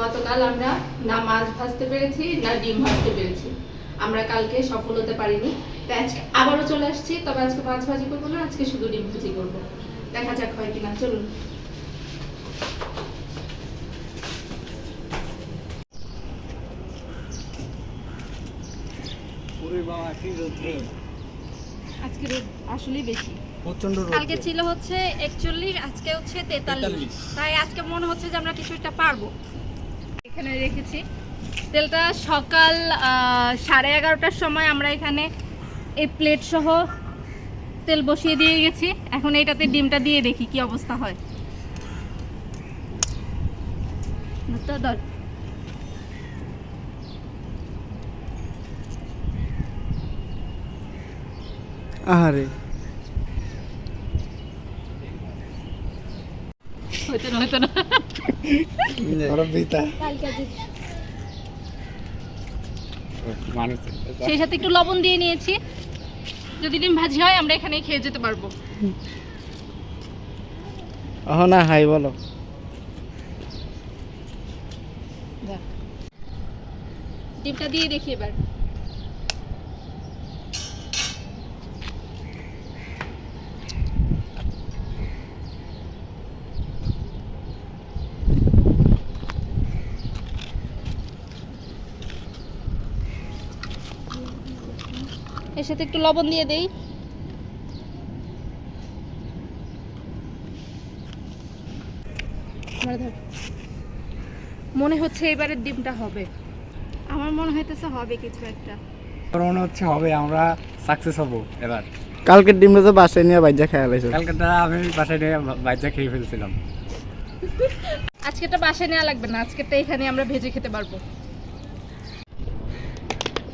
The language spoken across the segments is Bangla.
গতকাল আমরা না মাছ ভাজতে পেরেছি না ডিম ভাজতে পেরেছি। আমরা কালকে সফল হতে পারিনি। তাই আজকে আবারও চলে আসছি। তবে আজকে মাছ ভাজি করব না আজকে শুধু ডিম ভাজি করব। দেখা যাক হয় কিনা। চলুন। ওরে বাবা কি রৌদ্র আজকে রোদ আসলেই বেশি। প্রচণ্ড কালকে ছিল হচ্ছে একচল্লিশ আজকে হচ্ছে তেতাল্লিশ। তাই আজকে মনে হচ্ছে যে আমরা কিছু একটা পারব। এখানে রেখেছি। তেলটা সকাল সাড়ে এগারোটার সময় আমরা এখানে এই প্লেট সহ তেল বসিয়ে দিয়ে গেছি। এখন এটাতে ডিমটা দিয়ে দেখি কি অবস্থা হয়। আহারে। না না সেই সাথে একটু লবণ দিয়ে নিয়েছি। যদি ডিম ভাজি হয় আমরা এখানেই খেয়ে যেতে পারব। ওহ না হাই বলো। ডিমটা দিয়ে দেখি এবার। এর সাথে একটু লবণ দিয়ে দেই। মনে হচ্ছে এবারের ডিমটা হবে। আমার মনে হইতেছে হবে কিছু একটা। তোর মনে হচ্ছে হবে আমরা সাকসেস হব এবার। কালকের ডিমটা তো বাসায় নিয়ে বাইজা খেয়াল হয়েছে কালকেটা আমি বাসায় নিয়ে বাচ্চা খেয়ে ফেলছিলাম। আজকেরটা বাসায় নেওয়া লাগবে না আজকেরটা এখানে আমরা ভেজে খেতে পারব।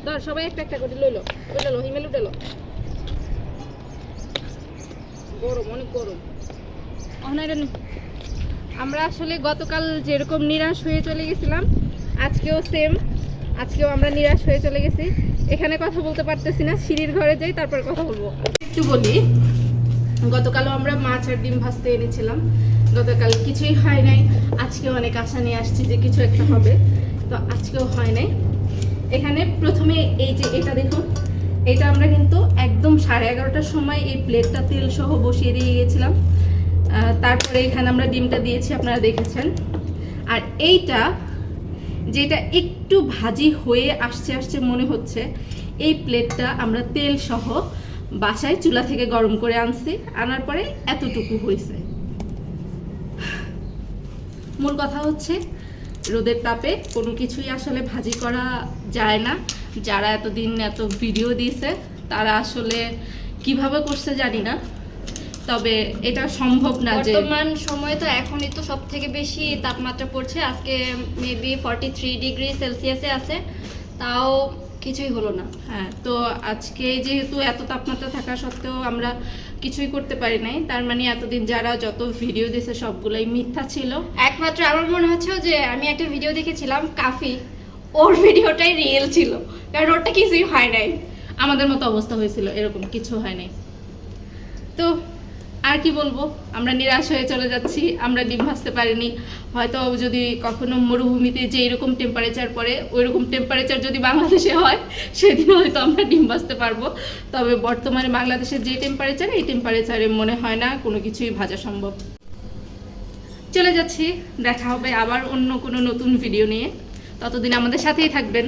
ধর সবাই একটা একটা করে লইলো উঠালো হিমেল উঠালো। গরম, অনেক গরম। আমরা আসলে গতকাল যেরকম নিরাশ হয়ে চলে গেছিলাম, আজকেও সেম আজকেও আমরা নিরাশ হয়ে চলে গেছি। এখানে কথা বলতে পারতেছি না, সিঁড়ির ঘরে যাই, তারপর কথা বলব। একটু বলি, গতকালও আমরা মাছ আর ডিম ভাজতে এনেছিলাম। গতকাল কিছুই হয় নাই। আজকে অনেক আশা নিয়ে আসছি যে কিছু একটা হবে। তো আজকেও হয় নাই। এখানে প্রথমে এই যে এটা দেখুন, এটা আমরা কিন্তু একদম সাড়ে এগারোটার সময় এই প্লেটটা তেল সহ বসিয়ে দিয়ে গেছিলাম তারপরে এখানে আমরা ডিমটা দিয়েছি, আপনারা দেখেছেন। আর এইটা যেটা একটু ভাজি হয়ে আসছে আসছে মনে হচ্ছে, এই প্লেটটা আমরা তেল সহ বাসায় চুলা থেকে গরম করে আনছি, আনার পরে এতটুকু হয়েছে। মূল কথা হচ্ছে রোদের তাপে কোনো কিছুই আসলে ভাজি করা যায় না। যারা এতদিন এত ভিডিও দিয়েছে, তারা আসলে কীভাবে করছে জানি না। তবে এটা সম্ভব না যে বর্তমান সময় তো এখনই তো সব থেকে বেশি তাপমাত্রা পড়ছে। আজকে মেবি ফর্টি থ্রি ডিগ্রি সেলসিয়াসে আছে। তাও কিছুই হলো না। হ্যাঁ তো আজকে যেহেতু এত তাপমাত্রা থাকা সত্ত্বেও আমরা কিছুই করতে পারি নাই তার মানে এতদিন যারা যত ভিডিও দিয়েছে সবগুলোই মিথ্যা ছিল। একমাত্র আমার মনে হচ্ছে যে আমি একটা ভিডিও দেখেছিলাম কাফি ওর ভিডিওটাই রিয়েল ছিল কারণ ওরটা কিছুই হয় নাই। আমাদের মতো অবস্থা হয়েছিল এরকম কিছু হয় নাই। তো আর কি বলব? আমরা নিরাশ হয়ে চলে যাচ্ছি, আমরা ডিম ভাজতে পারিনি। হয়তো যদি কখনো মরুভূমিতে যে এরকম টেম্পারেচার পড়ে, ওই রকম টেম্পারেচার যদি বাংলাদেশে হয়, সেদিন হয়তো আমরা ডিম ভাজতে পারব। তবে বর্তমানে বাংলাদেশের যে টেম্পারেচার এই টেম্পারেচারে মনে হয় না কোনো কিছুই ভাজা সম্ভব। চলে যাচ্ছি, দেখা হবে আবার অন্য কোনো নতুন ভিডিও নিয়ে। ততদিন আমাদের সাথেই থাকবেন।